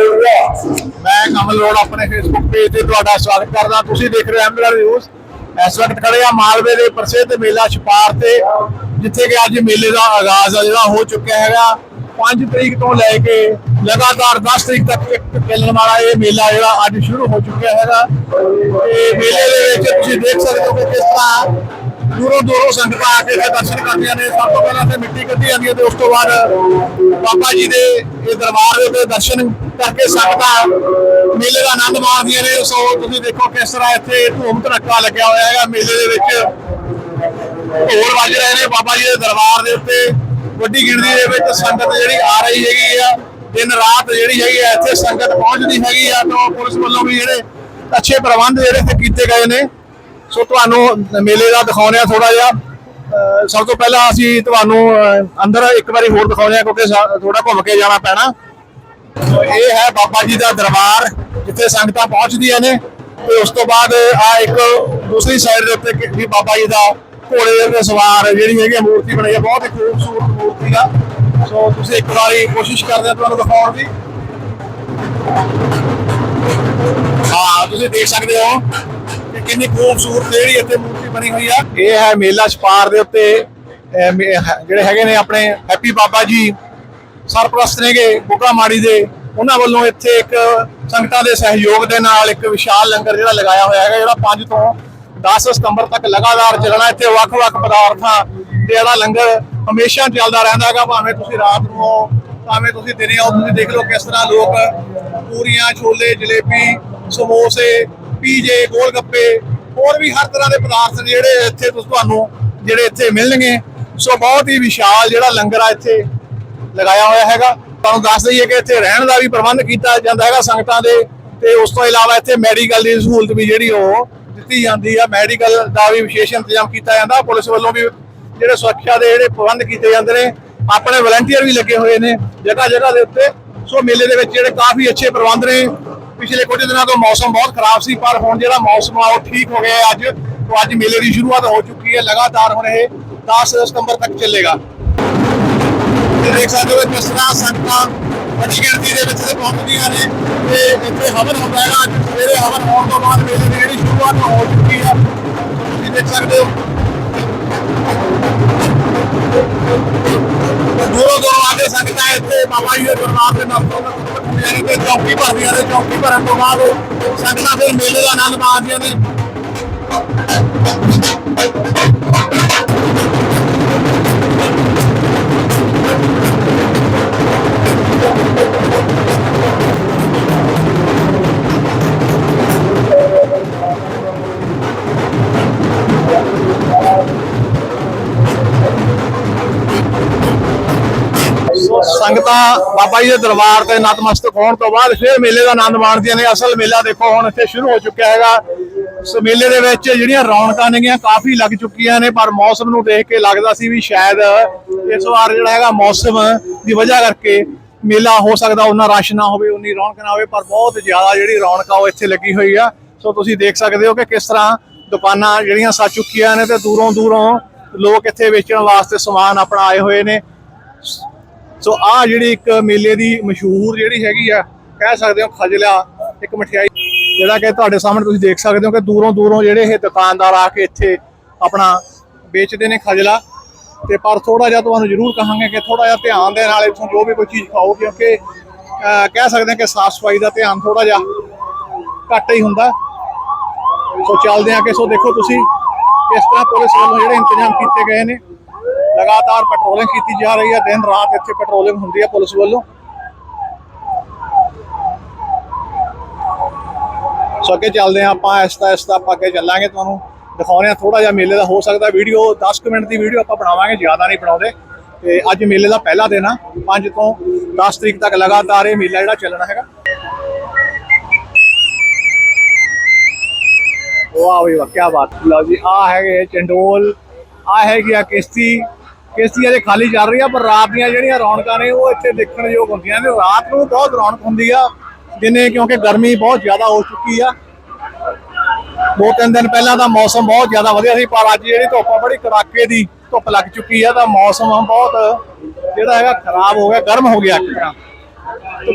ਮੈਂ ਕਮਲ ਰੋਡ ਆਪਣੇ Facebook page ਤੇ ਤੁਹਾਡਾ ਸਵਾਗਤ ਕਰਦਾ। ਤੁਸੀਂ ਦੇਖ ਰਹੇ ਹੋ ਐਮਬੀਆਰ ਨਿਊਜ਼ ਇਸ ਵਕਤ ਖੜੇ ਆ ਮਾਲਵੇ ਦੇ ਪ੍ਰਸਿੱਧ ਮੇਲਾ ਛਪਾਰ ਤੇ, ਜਿੱਥੇ ਕਿ ਅੱਜ ਮੇਲੇ ਦਾ ਆਗਾਜ਼ ਆ ਜਿਹੜਾ ਹੋ ਚੁੱਕਿਆ ਹੈਗਾ। 5 ਤਰੀਕ ਤੋਂ ਲੈ ਕੇ ਲਗਾਤਾਰ 10 ਤਰੀਕ ਤੱਕ ਇੱਕ ਚੱਲਣ ਵਾਲਾ ਇਹ ਮੇਲਾ ਜਿਹੜਾ ਅੱਜ ਸ਼ੁਰੂ ਹੋ ਚੁੱਕਿਆ ਹੈਗਾ। ਤੇ ਮੇਲੇ ਦੇ ਵਿੱਚ ਤੁਸੀਂ ਦੇਖ ਸਕਦੇ ਹੋ ਕਿ ਕਿਸ ਤਰ੍ਹਾਂ ਦੂਰੋਂ ਦੂਰੋਂ ਸੰਗਤਾਂ ਆ ਕੇ ਇੱਥੇ ਦਰਸ਼ਨ ਕਰਦੀਆਂ ਨੇ, ਸਭ ਤੋਂ ਪਹਿਲਾਂ ਤੇ ਮਿੱਟੀ ਕੱਢੀ ਜਾਂਦੀ ਹੈ ਤੇ ਉਸ ਤੋਂ ਬਾਅਦ ਬਾਬਾ ਜੀ ਦੇ ਇਹ ਦਰਬਾਰ ਦੇ ਉੱਤੇ ਦਰਸ਼ਨ ਕਰਕੇ ਸੰਗਤਾਂ ਮੇਲੇ ਦਾ ਆਨੰਦ ਮਾਣਦੀਆਂ ਨੇ। ਸੋ ਤੁਸੀਂ ਦੇਖੋ ਕਿਸ ਤਰ੍ਹਾਂ ਇੱਥੇ ਧੂਮ ਧੜਕਾ ਲੱਗਿਆ ਹੋਇਆ ਹੈਗਾ ਮੇਲੇ ਦੇ ਵਿੱਚ। ਢੋਲ ਵੱਜ ਰਹੇ ਨੇ ਬਾਬਾ ਜੀ ਦੇ ਦਰਬਾਰ ਦੇ ਉੱਤੇ। ਵੱਡੀ ਗਿਣਤੀ ਦੇ ਵਿੱਚ ਸੰਗਤ ਜਿਹੜੀ ਆ ਰਹੀ ਹੈਗੀ ਆ। ਦਿਨ ਰਾਤ ਜਿਹੜੀ ਹੈਗੀ ਆ, ਇੱਥੇ ਸੰਗਤ ਪਹੁੰਚਦੀ ਹੈਗੀ ਆ। ਤਾਂ ਪੁਲਿਸ ਵੱਲੋਂ ਵੀ ਜਿਹੜੇ ਅੱਛੇ ਪ੍ਰਬੰਧ ਜਿਹੜੇ ਇੱਥੇ ਕੀਤੇ ਗਏ ਨੇ। ਸੋ ਤੁਹਾਨੂੰ ਮੇਲੇ ਦਾ ਦਿਖਾਉਂਦੇ ਆ ਥੋੜਾ ਜਿਹਾ। ਸਭ ਤੋਂ ਪਹਿਲਾਂ ਅਸੀਂ ਤੁਹਾਨੂੰ ਅੰਦਰ ਇੱਕ ਵਾਰੀ ਹੋਰ ਦਿਖਾਉਂਦੇ ਆ ਕਿਉਂਕਿ ਥੋੜਾ ਘੁੰਮ ਕੇ ਜਾਣਾ ਪੈਣਾ। ਇਹ ਹੈ ਬਾਬਾ ਜੀ ਦਾ ਦਰਬਾਰ, ਜਿੱਥੇ ਸੰਗਤਾਂ ਪਹੁੰਚਦੀਆਂ ਨੇ। ਤੇ ਉਸ ਤੋਂ ਬਾਅਦ ਆ ਇੱਕ ਦੂਸਰੀ ਸਾਈਡ ਦੇ ਉੱਤੇ ਵੀ ਬਾਬਾ ਜੀ ਦਾ ਘੋੜੇ ਦੇ ਸਵਾਰ, ਜਿਹੜੀ ਹੈਗੀ ਆ ਮੂਰਤੀ ਬਣੀ ਹੈ ਬਹੁਤ ਹੀ ਖੂਬਸੂਰਤ ਮੂਰਤੀ ਆ। ਸੋ ਤੁਸੀਂ ਇੱਕ ਵਾਰੀ ਕੋਸ਼ਿਸ਼ ਕਰਦੇ ਆ ਤੁਹਾਨੂੰ ਦਿਖਾਉਣ ਦੀ। ਹਾਂ, ਤੁਸੀਂ ਦੇਖ ਸਕਦੇ ਹੋ। ਕਿੰਨੀ ਖੂਬਸੂਰਤ ਜਿਹੜੀ ਇੱਥੇ ਮੂਰਤੀ ਬਣੀ ਹੋਈ ਆ। ਇਹ ਹੈ ਮੇਲਾ ਛਪਾਰ ਦੇ ਉੱਤੇ ਜਿਹੜੇ ਹੈਗੇ ਨੇ ਆਪਣੇ ਹੈਪੀ ਬਾਬਾ ਜੀ, ਸਰਪ੍ਰਸਤ ਨੇਗੇ ਬੁੱਗਾ ਮਾੜੀ ਦੇ। ਉਹਨਾਂ ਵੱਲੋਂ ਇੱਥੇ ਇੱਕ ਸੰਗਤਾਂ ਦੇ ਸਹਿਯੋਗ ਦੇ ਨਾਲ ਇੱਕ ਵਿਸ਼ਾਲ ਲੰਗਰ ਜਿਹੜਾ ਲਗਾਇਆ ਹੋਇਆ ਹੈਗਾ, ਜਿਹੜਾ 5 ਤੋਂ 10 ਸਤੰਬਰ ਤੱਕ ਲਗਾਤਾਰ ਚੱਲਣਾ ਇੱਥੇ ਵੱਖ-ਵੱਖ ਪਦਾਰਥਾਂ ਤੇ ਇਹਦਾ ਲੰਗਰ ਹਮੇਸ਼ਾ ਚੱਲਦਾ ਰਹਿੰਦਾ ਹੈਗਾ, ਭਾਵੇਂ ਤੁਸੀਂ ਰਾਤ ਨੂੰ ਆਓ, ਭਾਵੇਂ ਤੁਸੀਂ ਦਿਨੇ ਆਓ, ਤੁਸੀਂ ਦੇਖ ਲਓ ਕਿਸ ਤਰ੍ਹਾਂ ਲੋਕ ਪੂਰੀਆਂ, ਛੋਲੇ, ਜਲੇਬੀ, ਸਮੋਸੇ ਪੀਜੇ ਗੋਲ ਗੱਪੇ ਹੋਰ ਵੀ ਹਰ ਤਰ੍ਹਾਂ ਦੇ ਪਦਾਰਥ ਜਿਹੜੇ ਇੱਥੇ ਤੁਹਾਨੂੰ ਜਿਹੜੇ ਇੱਥੇ ਮਿਲਣਗੇ। ਸੋ ਬਹੁਤ ਹੀ ਵਿਸ਼ਾਲ ਜਿਹੜਾ ਲੰਗਰ ਆ ਇੱਥੇ ਲਗਾਇਆ ਹੋਇਆ ਹੈਗਾ। ਤੁਹਾਨੂੰ ਦੱਸ ਦਈਏ ਕਿ ਇੱਥੇ ਰਹਿਣ ਦਾ ਵੀ ਪ੍ਰਬੰਧ ਕੀਤਾ ਜਾਂਦਾ ਹੈਗਾ ਸੰਗਤਾਂ ਦੇ। ਤੇ ਉਸ ਤੋਂ ਇਲਾਵਾ ਇੱਥੇ ਮੈਡੀਕਲ ਦੀ ਸਹੂਲਤ ਵੀ ਜਿਹੜੀ ਉਹ ਦਿੱਤੀ ਜਾਂਦੀ ਆ। ਮੈਡੀਕਲ ਦਾ ਵੀ ਵਿਸ਼ੇਸ਼ ਇੰਤਜ਼ਾਮ ਕੀਤਾ ਜਾਂਦਾ। ਪੁਲਿਸ ਵੱਲੋਂ ਵੀ ਜਿਹੜੇ ਸੁਰੱਖਿਆ ਦੇ ਜਿਹੜੇ ਪ੍ਰਬੰਧ ਕੀਤੇ ਜਾਂਦੇ ਨੇ, ਆਪਣੇ ਵਲੰਟੀਅਰ ਵੀ ਲੱਗੇ ਹੋਏ ਨੇ ਜਗ੍ਹਾ ਜਗ੍ਹਾ ਦੇ ਉੱਤੇ। ਸੋ ਮੇਲੇ ਦੇ ਵਿੱਚ ਜਿਹੜੇ ਕਾਫੀ ਅੱਛੇ ਪ੍ਰਬੰਧ ਨੇ ਪਿਛਲੇ ਕੁਝ ਦਿਨਾਂ ਤੋਂ ਮੌਸਮ ਬਹੁਤ ਖਰਾਬ ਸੀ, ਪਰ ਹੁਣ ਜਿਹੜਾ ਮੌਸਮ ਆ, ਉਹ ਠੀਕ ਹੋ ਗਿਆ ਹੈ ਅੱਜ। ਤੋਂ ਅੱਜ ਮੇਲੇ ਦੀ ਸ਼ੁਰੂਆਤ ਹੋ ਚੁੱਕੀ ਹੈ, ਲਗਾਤਾਰ ਹੁਣ ਇਹ 10 ਸਤੰਬਰ ਤੱਕ ਚੱਲੇਗਾ। ਤੇ ਦੇਖ ਸਕਦੇ ਹੋ ਕਿ ਕਿਸ ਤਰ੍ਹਾਂ ਸੰਗਤਾਂ ਵੱਡੀ ਗਿਣਤੀ ਦੇ ਵਿੱਚ ਪਹੁੰਚਦੀਆਂ ਨੇ। ਤੇ ਇੱਥੇ ਹਵਨ ਹੁੰਦਾ ਹੈਗਾ ਅੱਜ ਸਵੇਰੇ ਹਵਨ ਹੋਣ ਤੋਂ ਬਾਅਦ ਮੇਲੇ ਦੀ ਜਿਹੜੀ ਸ਼ੁਰੂਆਤ ਹੋ ਚੁੱਕੀ ਹੈ, ਤੁਸੀਂ ਦੇਖ ਸਕਦੇ ਹੋ। ਦੂਰੋਂ ਦੂਰੋਂ ਆ ਕੇ ਸੰਗਤਾਂ ਇੱਥੇ ਬਾਬਾ ਜੀ ਦੇ ਦਰਬਾਰ ਦੇ ਨਮਸਕਾਰ ਤੇ ਚੌਕੀ ਭਰਦੀਆਂ ਨੇ ਚੌਕੀ ਭਰਨ ਤੋਂ ਬਾਅਦ ਸੰਗਤਾਂ ਫਿਰ ਮੇਲੇ ਦਾ ਆਨੰਦ ਮਾਣਦੀਆਂ ਨੇ। ਸੰਗਤਾਂ ਬਾਬਾ ਜੀ ਦੇ ਦਰਬਾਰ ਤੇ ਨਤਮਸਤਕ ਹੋਣ ਤੋਂ ਬਾਅਦ ਫਿਰ ਮੇਲੇ ਦਾ ਆਨੰਦ ਮਾਣਦੀਆਂ ਨੇ। ਅਸਲ ਮੇਲਾ ਦੇਖੋ, ਹੁਣ ਇੱਥੇ ਸ਼ੁਰੂ ਹੋ ਚੁੱਕਿਆ ਹੈਗਾ। ਸੋ ਮੇਲੇ ਦੇ ਵਿੱਚ ਜਿਹੜੀਆਂ ਰੌਣਕਾਂ ਨੇਗੀਆਂ ਕਾਫੀ ਲੱਗ ਚੁੱਕੀਆਂ ਨੇ, ਪਰ ਮੌਸਮ ਨੂੰ ਦੇਖ ਕੇ ਲੱਗਦਾ ਸੀ ਵੀ ਸ਼ਾਇਦ ਇਸ ਵਾਰ ਜਿਹੜਾ ਹੈਗਾ ਮੌਸਮ ਦੀ ਵਜ੍ਹਾ ਕਰਕੇ ਮੇਲਾ ਹੋ ਸਕਦਾ ਉਹਨਾਂ ਰਸ਼ ਨਾ ਹੋਵੇ, ਉਨੀ ਰੌਣਕ ਨਾ ਹੋਵੇ, ਪਰ ਬਹੁਤ ਜ਼ਿਆਦਾ ਜਿਹੜੀ ਰੌਣਕ ਆ ਉਹ ਇੱਥੇ ਲੱਗੀ ਹੋਈ ਆ। ਸੋ ਤੁਸੀਂ ਦੇਖ ਸਕਦੇ ਹੋ ਕਿ ਕਿਸ ਤਰ੍ਹਾਂ ਦੁਕਾਨਾਂ ਜਿਹੜੀਆਂ ਸੱਜ ਚੁੱਕੀਆਂ ਨੇ ਤੇ ਦੂਰੋਂ ਦੂਰੋਂ ਲੋਕ ਇੱਥੇ ਵੇਚਣ ਵਾਸਤੇ ਸਮਾਨ ਆਪਣਾ ਆਏ ਹੋਏ ਨੇ। ਸੋ ਆ ਜਿਹੜੀ ਇੱਕ ਮੇਲੇ ਦੀ ਮਸ਼ਹੂਰ ਜਿਹੜੀ ਹੈਗੀ ਆ, ਕਹਿ ਸਕਦੇ ਹੋ ਖਜਲਾ, ਇੱਕ ਮਠਿਆਈ, ਜਿਹੜਾ ਕਿ ਤੁਹਾਡੇ ਸਾਹਮਣੇ ਤੁਸੀਂ ਦੇਖ ਸਕਦੇ ਹੋ ਕਿ ਦੂਰੋਂ ਦੂਰੋਂ ਜਿਹੜੇ ਇਹ ਦੁਕਾਨਦਾਰ ਆ ਕੇ ਇੱਥੇ ਆਪਣਾ ਵੇਚਦੇ ਨੇ ਖਜਲਾ। ਤੇ ਪਰ ਥੋੜਾ ਜਿਹਾ ਤੁਹਾਨੂੰ ਜ਼ਰੂਰ ਕਹਾਂਗੇ ਕਿ ਥੋੜਾ ਜਿਹਾ ਧਿਆਨ ਦੇ ਨਾਲ ਇੱਥੋਂ ਜੋ ਵੀ ਕੋਈ ਚੀਜ਼ ਖਾਓ, ਕਿਉਂਕਿ ਕਹਿ ਸਕਦੇ ਹਾਂ ਕਿ ਸਾਫ਼ ਸਫ਼ਾਈ ਦਾ ਧਿਆਨ ਥੋੜਾ ਜਿਹਾ ਘੱਟ ਹੀ ਹੁੰਦਾ। ਸੋ ਚੱਲਦੇ ਆ ਕਿ ਸੋ ਦੇਖੋ ਤੁਸੀਂ ਇਸ ਤਰ੍ਹਾਂ ਪੁਲਿਸ ਵੱਲੋਂ ਜਿਹੜੇ ਇੰਤਜ਼ਾਮ ਕੀਤੇ ਗਏ ਨੇ। ਲਗਾਤਾਰ ਪੈਟਰੋਲਿੰਗ ਕੀਤੀ ਜਾ ਰਹੀ ਹੈ, ਦਿਨ ਰਾਤ ਇੱਥੇ ਪੈਟਰੋਲਿੰਗ ਹੁੰਦੀ ਹੈ ਪੁਲਿਸ ਵੱਲੋਂ। ਸੋ ਅੱਗੇ ਚੱਲਦੇ ਹਾਂ ਆਪਾਂ, ਇਸ ਤਰ੍ਹਾਂ ਆਪਾਂ ਅੱਗੇ ਚੱਲਾਂਗੇ ਤੁਹਾਨੂੰ। ਦਿਖਾਉਂਦੇ ਹਾਂ ਥੋੜਾ ਜਿਹਾ ਮੇਲੇ ਦਾ ਹੋ ਸਕਦਾ ਵੀਡੀਓ 10 ਮਿੰਟ ਦੀ ਵੀਡੀਓ ਆਪਾਂ ਬਣਾਵਾਂਗੇ, ਜ਼ਿਆਦਾ ਨਹੀਂ ਬਣਾਉਂਦੇ। ਤੇ ਅੱਜ ਮੇਲੇ ਦਾ ਪਹਿਲਾ ਦਿਨ ਆ 5 ਤੋਂ 10 ਤਰੀਕ ਤੱਕ ਲਗਾਤਾਰ ਇਹ ਮੇਲਾ ਜਿਹੜਾ ਚੱਲਣਾ ਹੈਗਾ। ਵਾਹ ਵੀ ਵਾਹ ਕੀ ਬਾਤ। ਲਓ ਜੀ ਆ ਹੈਗੇ ਚੰਡੋਲ ਆ ਹੈਗੀ ਆ ਕਿਸ਼ਤੀ। ਕਿਸ਼ਤੀ ਅਜੇ ਖਾਲੀ ਚੱਲ ਰਹੀ ਆ, ਪਰ ਰਾਤ ਦੀਆਂ ਜਿਹੜੀਆਂ ਰੌਣਕਾਂ ਨੇ, ਉਹ ਇੱਥੇ ਦੇਖਣ ਯੋਗ ਹੁੰਦੀਆਂ ਨੇ। ਰਾਤ ਨੂੰ ਬਹੁਤ ਰੌਣਕ ਹੁੰਦੀ ਆ, ਜਿੰਨੇ ਕਿਉਂਕਿ ਗਰਮੀ ਬਹੁਤ ਜ਼ਿਆਦਾ ਹੋ ਚੁੱਕੀ ਆ। ਦੋ ਤਿੰਨ ਦਿਨ ਪਹਿਲਾਂ ਤਾਂ ਮੌਸਮ ਬਹੁਤ ਜ਼ਿਆਦਾ ਵਧੀਆ ਸੀ, ਪਰ ਅੱਜ ਜਿਹੜੀ ਧੁੱਪ ਆ, ਬੜੀ ਕੜਾਕੇ ਦੀ ਧੁੱਪ ਲੱਗ ਚੁੱਕੀ ਆ, ਤਾਂ ਮੌਸਮ ਬਹੁਤ ਜਿਹੜਾ ਹੈਗਾ ਖਰਾਬ ਹੋ ਗਿਆ, ਗਰਮ ਹੋ ਗਿਆ ਇੱਕ ਤਰ੍ਹਾਂ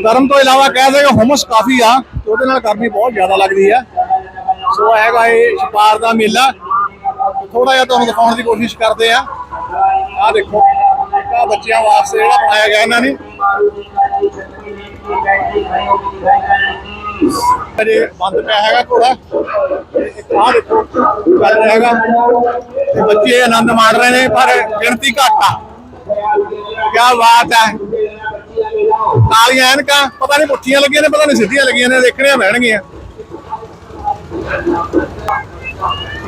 ਗਰਮ ਤੋਂ ਇਲਾਵਾ ਕਹਿ ਸਕਦੇ ਹੁਮਸ ਕਾਫੀ ਆ, ਤੇ ਉਹਦੇ ਨਾਲ ਗਰਮੀ ਬਹੁਤ ਜ਼ਿਆਦਾ ਲੱਗਦੀ ਆ। ਸੋ ਹੈਗਾ ਇਹ ਛਪਾਰ ਦਾ ਮੇਲਾ। ਥੋੜਾ ਜਿਹਾ ਤੁਹਾਨੂੰ ਦਿਖਾਉਣ ਦੀ ਕੋਸ਼ਿਸ਼ ਕਰਦੇ ਆ। ਆਹ ਦੇਖੋ ਆ ਬੱਚਿਆਂ ਵਾਸਤੇ ਜਿਹੜਾ ਬਣਾਇਆ ਗਿਆ ਇਹਨਾਂ ਨੇ। ਅਜੇ ਬੰਦ ਪਿਆ ਹੈਗਾ ਘੋੜਾ। ਤੇ ਦੇਖੋ, ਚੱਲ ਰਿਹਾ ਹੈਗਾ। ਤੇ ਬੱਚੇ ਆਨੰਦ ਮਾਣ ਰਹੇ ਨੇ, ਪਰ ਗਿਣਤੀ ਘੱਟ ਆ। ਕੀ ਬਾਤ ਹੈ ਕਾਲੀਆਂ ਐਨਕਾਂ, ਪਤਾ ਨਹੀਂ ਪੁੱਠੀਆਂ ਲੱਗੀਆਂ ਨੇ, ਪਤਾ ਨਹੀਂ ਸਿੱਧੀਆਂ ਲੱਗੀਆਂ ਨੇ, ਦੇਖਣੀਆਂ ਪੈਣਗੀਆਂ।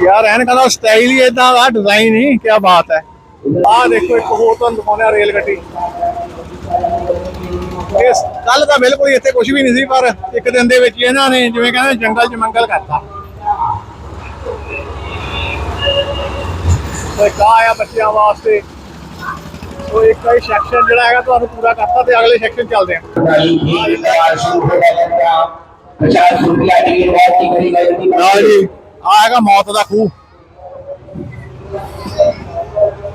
ਯਾਰ, ਐਨਕਾਂ ਦਾ ਸਟਾਈਲ ਹੀ ਇਦਾਂ ਦਾ ਡਿਜ਼ਾਈਨ ਹੀ ਕੀ ਬਾਤ ਹੈ ਆਹ ਦੇਖੋ ਇੱਕ ਹੋਰ ਤੁਹਾਨੂੰ ਦਿਖਾਉਣੇ ਆ ਰੇਲ ਗੱਡੀ। ਇਸ ਕੱਲ ਤਾਂ ਬਿਲਕੁਲ ਇੱਥੇ ਕੁਝ ਵੀ ਨਹੀਂ ਸੀ, ਪਰ ਇੱਕ ਦਿਨ ਦੇ ਵਿੱਚ ਇਹਨਾਂ ਨੇ ਜਿਵੇਂ ਕਹਿੰਦੇ ਜੰਗਲ ਚ ਮੰਗਲ ਕਰਤਾ। ਤੇ ਕਾ ਬੱਚਿਆਂ ਵਾਸਤੇ। ਉਹ ਇੱਕ ਹੀ ਸੈਕਸ਼ਨ ਜਿਹੜਾ ਹੈਗਾ ਤੁਹਾਨੂੰ ਪੂਰਾ ਕਰਤਾ ਤੇ ਅਗਲੇ ਸੈਕਸ਼ਨ ਚੱਲਦੇ ਆ 50 ਆ ਹੈਗਾ ਮੌਤ ਦਾ ਖੂਹ।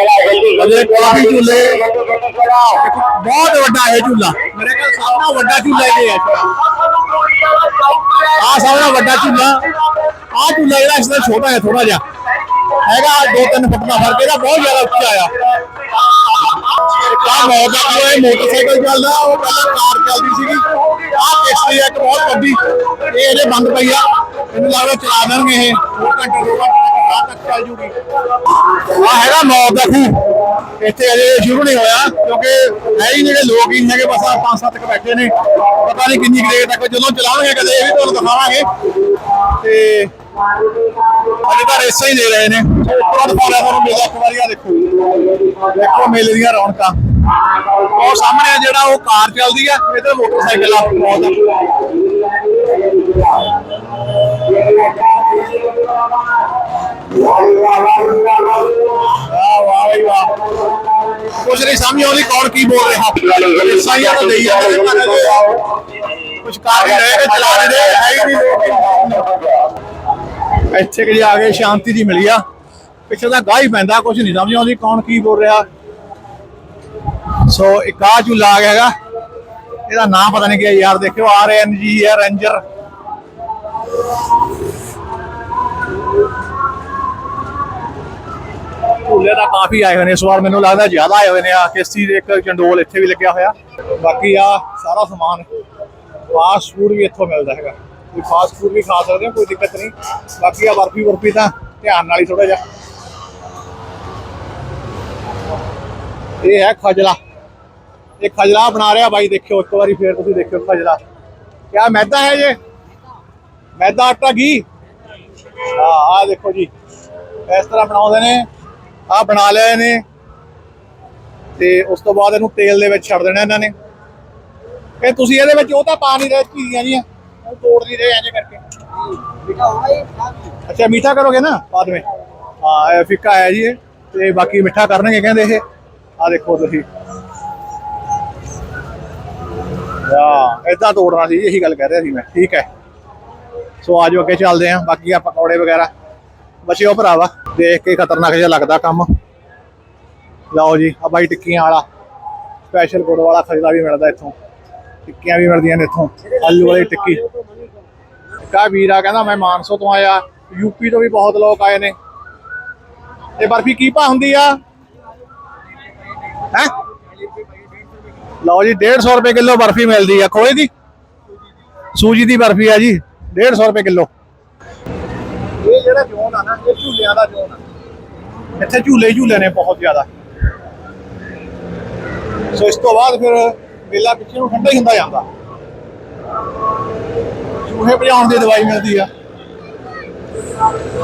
ਅਜੇ ਕਾਫੀ ਝੂਲੇ ਬਹੁਤ ਵੱਡਾ ਹੈ ਝੂਲਾ ਮੇਰੇ ਕੋਲ ਸਭ ਤੋਂ ਵੱਡਾ ਝੂਲਾ ਇਹ ਹੈ ਆ ਸਭ ਤੋਂ ਵੱਡਾ ਝੂਲਾ ਆ ਝੂਲਾ ਜਿਹੜਾ ਇਸ ਦਾ ਛੋਟਾ ਹੈ ਥੋੜਾ ਜਿਹਾ ਹੈਗਾ 2-3 ਫੁੱਟ ਦਾ ਫ਼ਰਕ ਇਹਦਾ ਬਹੁਤ ਜ਼ਿਆਦਾ ਉੱਚਾ ਆ ਕਾ ਮੌਤ ਦਾ ਜੋ ਇਹ ਮੋਟਰਸਾਈਕਲ ਚੱਲਦਾ ਉਹ ਪਹਿਲਾਂ ਕਾਰ ਚੱਲਦੀ ਸੀਗੀ ਆਹ ਕਿਸ਼ਤੀ ਆ ਇੱਕ ਬਹੁਤ ਵੱਡੀ ਇਹ ਇਹਦੇ ਬੰਦ ਪਈ ਆ ਮੈਨੂੰ ਲੱਗਦਾ ਚਲਾ ਦੇਣਗੇ ਇਹ 2 ਘੰਟੇ 2 ਘੰਟੇ ਤੱਕ ਤੱਕ ਚੱਲ ਜੂਗੀ। ਆ ਹੈਗਾ ਮੌਤ ਦਾ ਖੂਹ ਇੱਥੇ ਅਜੇ ਸ਼ੁਰੂ ਨਹੀਂ ਹੋਇਆ, ਕਿਉਂਕਿ ਹੈ ਹੀ ਜਿਹੜੇ ਲੋਕ ਹੀ ਹੈਗੇ, ਬਸ ਆ ਪੰਜ ਸੱਤ ਕ ਬੈਠੇ ਨੇ। ਪਤਾ ਨਹੀਂ ਕਿੰਨੀ ਦੇਰ ਤੱਕ ਜਦੋਂ ਚਲਾਉਣਗੇ, ਕਦੇ ਇਹ ਵੀ ਤੁਹਾਨੂੰ ਦਿਖਾਵਾਂਗੇ। ਤੇ ਅਜੇ ਤਾਂ ਰੇਸਾਂ ਹੀ ਦੇ ਰਹੇ ਨੇ। ਉੱਪਰੋਂ ਦਿਖਾਉਣਾ ਤੁਹਾਨੂੰ ਮੇਲਾ ਇੱਕ ਵਾਰੀ ਆ ਦੇਖੋ। ਦੇਖੋ ਮੇਲੇ ਦੀਆਂ ਰੌਣਕਾਂ। ਉਹ ਸਾਹਮਣੇ ਜਿਹੜਾ ਉਹ ਕਾਰ ਚੱਲਦੀ ਆ ਇਧਰ ਮੋਟਰਸਾਈਕਲ ਆ, ਬਹੁਤ। ਵਾਹ ਵਾਹ ਬਈ ਵਾਹ ਕੁਛ ਨਹੀਂ ਸਮਝ ਆਉਂਦੀ ਕੌਣ ਕੀ ਬੋਲ ਰਿਹਾ? ਰੇਸਾਂ ਤਾਂ ਦੇਈ ਜਾਂਦੇ ਨੇ ਪਰ ਅਜੇ ਕੁਛ ਕਾਰ ਨਹੀਂ ਰਹੇ, ਚਲਾ ਨਹੀਂ ਰਹੇ, ਹੈ ਹੀ ਨਹੀਂ ਲੋਕ। ਇੱਥੇ ਕਿ ਆ ਕੇ ਸ਼ਾਂਤੀ ਦੀ ਮਿਲੀ ਆ। ਪਿੱਛੇ ਦਾ ਗਾਹ ਹੀ ਪੈਂਦਾ ਕੁਝ ਨਹੀਂ ਸਮਝ ਆਉਂਦੀ ਕੌਣ ਕੀ ਬੋਲ ਰਿਹਾ। ਸੋ ਇੱਕ ਆ ਝੂਲਾ ਆ ਗਿਆ ਹੈਗਾ। ਇਹਦਾ ਨਾਮ ਪਤਾ ਨਹੀਂ ਕੀ ਯਾਰ, ਦੇਖਿਓ ਆਰ ਐਨ ਜੀ ਹੈ ਰੇਂਜਰ ਝੂਲੇ ਤਾਂ ਕਾਫੀ ਆਏ ਹੋਏ ਨੇ। ਇਸ ਵਾਰ ਮੈਨੂੰ ਲੱਗਦਾ ਜ਼ਿਆਦਾ ਆਏ ਹੋਏ ਨੇ ਆ। ਕਿਸ਼ਤੀ ਦੇ ਇੱਕ ਚੰਡੋਲ ਇੱਥੇ ਵੀ ਲੱਗਿਆ ਹੋਇਆ। ਬਾਕੀ ਆ ਸਾਰਾ ਸਮਾਨ। ਫਾਸਟ ਫੂਡ ਵੀ ਇੱਥੋਂ ਮਿਲਦਾ ਹੈਗਾ। ਤੁਸੀਂ ਫਾਸਟ ਫੂਡ ਵੀ ਖਾ ਸਕਦੇ ਹੋ ਕੋਈ ਦਿੱਕਤ ਨਹੀਂ। ਬਾਕੀ ਆ ਬਰਫੀ ਬਰਫੀ ਤਾਂ ਧਿਆਨ ਨਾਲ ਹੀ ਥੋੜਾ ਜਿਹਾ। ਇਹ ਹੈ ਖਜਲਾ। ਇਹ ਖਜਲਾ ਬਣਾ ਰਿਹਾ ਬਾਈ, ਦੇਖਿਓ, ਇੱਕ ਵਾਰੀ ਫੇਰ ਤੁਸੀਂ ਦੇਖਿਓ ਖਜਲਾ। ਕਿਆ ਮੈਦਾ ਹੈ ਇਹ? ਮੈਦਾ, ਆਟਾ, ਘੀ? ਹਾਂ ਆ ਦੇਖੋ ਜੀ। ਇਸ ਤਰ੍ਹਾਂ ਬਣਾਉਂਦੇ ਨੇ। ਆ ਬਣਾ ਲਿਆ ਇਹਨੇ। ਤੇ ਉਸ ਤੋਂ ਬਾਅਦ ਇਹਨੂੰ ਤੇਲ ਦੇ ਵਿੱਚ ਛੱਡ ਦੇਣਾ ਇਹਨਾਂ ਨੇ। ਇਹ ਤੁਸੀਂ ਇਹਦੇ ਵਿੱਚ ਉਹ ਤਾਂ ਪਾ ਨਹੀਂ ਰਹੇ ਚੀਜ਼ਾਂ ਜੀਆਂ ਉਹ ਤੋੜ ਨਹੀਂ ਰਹੇ ਐਂ ਕਰਕੇ। ਅੱਛਾ, ਮੀਠਾ ਕਰੋਗੇ ਨਾ ਬਾਅਦ ਵਿੱਚ? ਹਾਂ, ਇਹ ਫਿੱਕਾ ਹੈ ਜੀ ਤੇ ਬਾਕੀ ਮਿੱਠਾ ਕਰਨਗੇ ਕਹਿੰਦੇ ਇਹ। ਆ ਦੇਖੋ ਤੁਸੀਂ। ਆ ਇਦਾਂ ਤੋੜਨਾ ਸੀ, ਇਹੀ ਗੱਲ ਕਹਿ ਰਿਹਾ ਸੀ ਮੈਂ। ਠੀਕ ਹੈ। ਸੋ ਆਜੋ ਅੱਗੇ ਚੱਲਦੇ ਆਂ ਬਾਕੀ ਆ ਪਕੌੜੇ ਵਗੈਰਾ। ਬਚਿਓ ਭਰਾਵਾ। ਦੇਖ ਕੇ ਖਤਰਨਾਕ ਜਿਹਾ ਲੱਗਦਾ ਕੰਮ। ਲਓ ਜੀ, ਆ ਬਾਈ ਟਿੱਕੀਆਂ ਵਾਲਾ। ਸਪੈਸ਼ਲ ਗੁੜ ਵਾਲਾ ਖਜਰਾ ਵੀ ਮਿਲਦਾ ਇੱਥੋਂ। ਟਿੱਕੀਆਂ ਵੀ ਮਿਲਦੀਆਂ ਨੇ ਇੱਥੋਂ। ਆਲੂ ਵਾਲੀ ਟਿੱਕੀ। ਕਾ ਵੀਰਾ ਕਹਿੰਦਾ, ਮੈਂ ਮਾਨਸੋ ਤੋਂ ਆਇਆ। ਯੂਪੀ ਤੋਂ ਵੀ ਬਹੁਤ ਲੋਕ ਆਏ ਨੇ। ਇਹ ਬਰਫੀ ਕੀ ਭਾ ਹੁੰਦੀ ਆ? ਹੈ? ਲਓ ਜੀ 150 ਰੁਪਏ ਕਿਲੋ ਬਰਫੀ ਮਿਲਦੀ ਆ। ਖੋਏ ਦੀ? ਸੂਜੀ ਦੀ ਬਰਫੀ ਆ ਜੀ 150 ਰੁਪਏ ਕਿਲੋ। ਜਿਹੜਾ ਜੋਨ ਆ ਨਾ, ਇਹ ਝੂਲਿਆਂ ਦਾ ਜੋਨ ਆ। ਇੱਥੇ ਝੂਲੇ ਝੂਲੇ ਨੇ ਬਹੁਤ ਜ਼ਿਆਦਾ। ਸੋ ਇਸ ਤੋਂ ਬਾਅਦ ਫਿਰ ਮੇਲਾ ਪਿੱਛੇ ਨੂੰ ਠੰਡਾ ਹੀ ਹੁੰਦਾ ਜਾਂਦਾ। ਚੂਹੇ ਭਜਾਉਣ ਦੀ ਦਵਾਈ ਮਿਲਦੀ ਆ।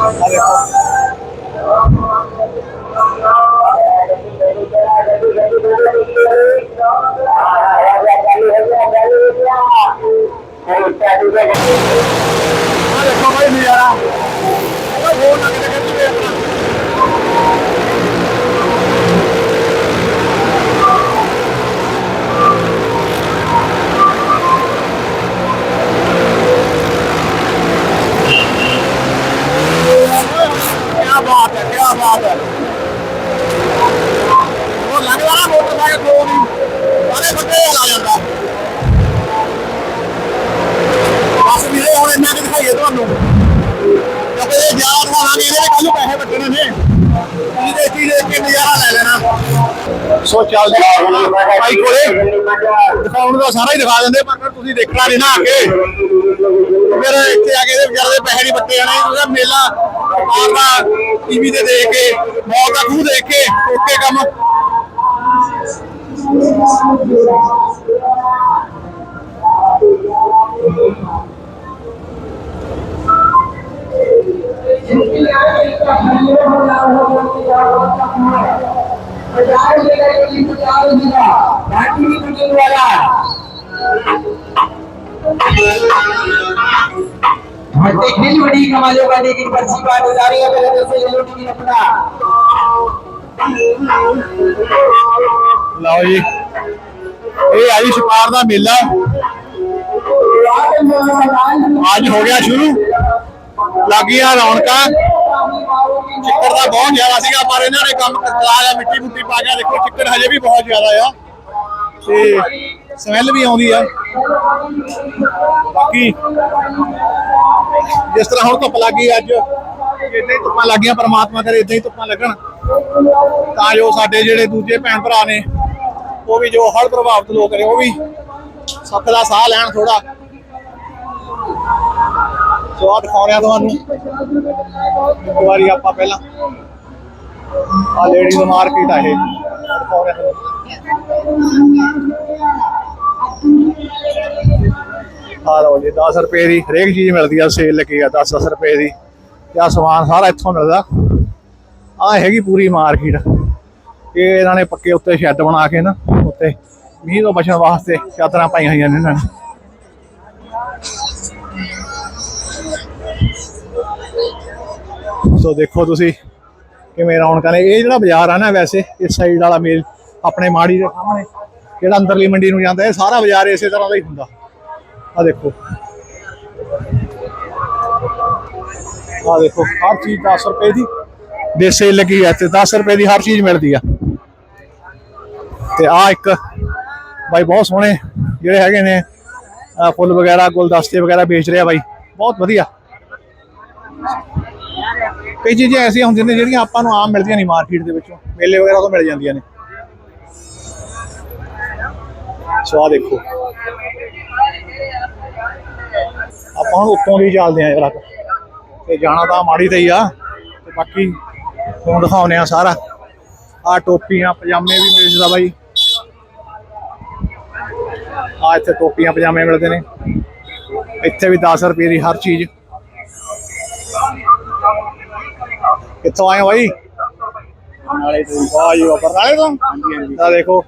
ਆ ਦੇਖੋ। ਚੱਲਦੇ ਹਾਂ ਭਾਈ ਕੋਲੇ ਦਿਖਾਉਣ ਦਾ ਸਾਰਾ ਹੀ ਦਿਖਾ ਦਿੰਦੇ, ਪਰ ਫਿਰ ਤੁਸੀਂ ਦੇਖਣਾ ਨਹੀਂ ਨਾ ਆ ਕੇ। ਫਿਰ ਇੱਥੇ ਆ ਕੇ ਇਹਦੇ ਵਿਚਾਰੇ ਦੇ ਪੈਸੇ ਨਹੀਂ ਵੱਟੇ ਜਾਣੇ। ਉਹਦਾ ਮੇਲਾ ਮਾਰਨਾ ਟੀਵੀ ਤੇ ਦੇਖ ਕੇ, ਮੌਤ ਦਾ ਖੂਹ ਦੇਖ ਕੇ ਓਕੇ ਕੰਮ। दिल बड़ी कमालों का लेकिन पर्ची बात जा रही है पहले तो से ये लोग नहीं अपना ਲਓ ਜੀ ਇਹ ਆਈ ਛਪਾਰ ਦਾ ਮੇਲਾ ਅੱਜ ਹੋ ਗਿਆ ਸ਼ੁਰੂ ਲੱਗੀਆਂ ਰੌਣਕਾਂ ਚਿੱਕੜ ਦਾ ਬਹੁਤ ਜ਼ਿਆਦਾ ਸੀਗਾ, ਪਰ ਇਹਨਾਂ ਨੇ ਕੰਮ ਕਰਾ ਮਿੱਟੀ ਮੁੱਟੀ ਪਾ ਕੇ ਦੇਖੋ ਚਿੱਕੜ ਹਜੇ ਵੀ ਬਹੁਤ ਜ਼ਿਆਦਾ ਆ। ਤੇ ਸਮੈਲ ਵੀ ਆਉਂਦੀ ਆ। ਬਾਕੀ ਜਿਸ ਤਰ੍ਹਾਂ ਹੁਣ ਧੁੱਪ ਲੱਗੀ ਅੱਜ ਇਦਾਂ ਹੀ ਧੁੱਪਾਂ ਲੱਗੀਆਂ, ਪਰਮਾਤਮਾ ਕਰੇ ਇਦਾਂ ਹੀ ਧੁੱਪਾਂ ਲੱਗਣ। ਤਾਂ ਜੋ ਸਾਡੇ ਜਿਹੜੇ ਦੂਜੇ ਭੈਣ ਭਰਾ ਨੇ, ਉਹ ਵੀ ਜੋ ਹੜ੍ਹ ਪ੍ਰਭਾਵਿਤ ਲੋਕ ਨੇ, ਉਹ ਵੀ ਸੁੱਖ ਦਾ ਸਾਹ ਲੈਣ ਥੋੜਾ ਸੋ ਦਿਖਾ ਰਿਹਾ ਤੁਹਾਨੂੰ। ਇੱਕ ਵਾਰੀ ਆਪਾਂ ਪਹਿਲਾਂ ਆ ਲੇਡੀਜ਼ ਮਾਰਕੀਟ ਆ ਇਹ। ਦਿਖਾ ਰਿਹਾ ਆ ਲਓ ਜੀ 10 ਰੁਪਏ ਦੀ ਹਰੇਕ ਚੀਜ਼ ਮਿਲਦੀ ਆ ਸੇਲ ਲੱਗੀ ਆ 10 10 ਰੁਪਏ ਦੀ। ਤੇ ਆ ਸਮਾਨ ਸਾਰਾ ਇੱਥੋਂ ਮਿਲਦਾ। ਆ ਹੈਗੀ ਪੂਰੀ ਮਾਰਕੀਟ ਇਹ ਇਹਨਾਂ ਨੇ ਪੱਕੇ ਉੱਤੇ ਸ਼ੈੱਡ ਬਣਾ ਕੇ ਨਾ, ਉੱਤੇ ਮੀਂਹ ਤੋਂ ਬਚਣ ਵਾਸਤੇ ਚਾਦਰਾਂ ਪਾਈਆਂ ਹੋਈਆਂ ਨੇ ਇਹਨਾਂ ਨੇ। ਸੋ ਦੇਖੋ ਤੁਸੀਂ ਕਿਵੇਂ ਰੌਣਕਾਂ ਨੇ ਇਹ ਜਿਹੜਾ ਬਾਜ਼ਾਰ ਆ ਨਾ ਵੈਸੇ, ਇਸ ਸਾਈਡ ਵਾਲਾ ਮੇਲ ਆਪਣੇ ਮਾੜੀ ਦੇ ਸਾਹਮਣੇ, ਜਿਹੜਾ ਅੰਦਰਲੀ ਮੰਡੀ ਨੂੰ ਜਾਂਦਾ, ਇਹ ਸਾਰਾ ਬਾਜ਼ਾਰ ਇਸੇ ਤਰ੍ਹਾਂ ਦਾ ਹੀ ਹੁੰਦਾ। ਆ ਦੇਖੋ। ਆ ਦੇਖੋ, ਹਰ ਚੀਜ਼ 10 ਰੁਪਏ ਦੀ। ਦੇ ਸੇਲ ਲੱਗੀ ਹੈ ਤੇ 10 ਰੁਪਏ ਦੀ ਹਰ ਚੀਜ਼ ਮਿਲਦੀ ਆ। ਤੇ ਆ ਇੱਕ ਬਾਈ ਬਹੁਤ ਸੋਹਣੇ ਜਿਹੜੇ ਹੈਗੇ ਨੇ ਫੁੱਲ ਵਗੈਰਾ, ਗੁਲਦਸਤੇ ਵਗੈਰਾ ਵੇਚ ਰਿਹਾ ਬਾਈ। ਬਹੁਤ ਵਧੀਆ। ਕਈ ਚੀਜ਼ਾਂ ਐਸੀਆਂ ਹੁੰਦੀਆਂ ਨੇ ਜਿਹੜੀਆਂ ਆਪਾਂ ਨੂੰ ਆਮ ਮਿਲਦੀਆਂ ਨਹੀਂ ਮਾਰਕੀਟ ਦੇ ਵਿੱਚੋਂ। ਮੇਲੇ ਵਗੈਰਾ ਤੋਂ ਮਿਲ ਜਾਂਦੀਆਂ ਨੇ। ਸੋ ਆਹ ਦੇਖੋ। ਆਪਾਂ ਹੁਣ ਉੱਤੋਂ ਦੀ ਚੱਲਦੇ ਆਂ ਜਰਾ ਤੇ ਜਾਣਾ ਤਾਂ ਮਾੜੀ ਤੇ ਹੀ ਆ। ਤੇ ਬਾਕੀ ਤੁਹਾਨੂੰ ਦਿਖਾਉਨੇ ਆ ਸਾਰਾ। ਆ ਟੋਪੀਆਂ, ਪਜਾਮੇ ਵੀ ਮਿਲਦਾ ਬਾਈ। ਆ ਇੱਥੇ ਟੋਪੀਆਂ, ਪਜਾਮੇ ਮਿਲਦੇ ਨੇ। ਇੱਥੇ ਵੀ 10 ਰੁਪਏ ਦੀ ਹਰ ਚੀਜ਼। ਕਿੱਥੋਂ ਆਏ ਹੋ ਬਾਈ? ਬਰਨਾਲੇ ਤੋਂ? ਆ ਦੇਖੋ।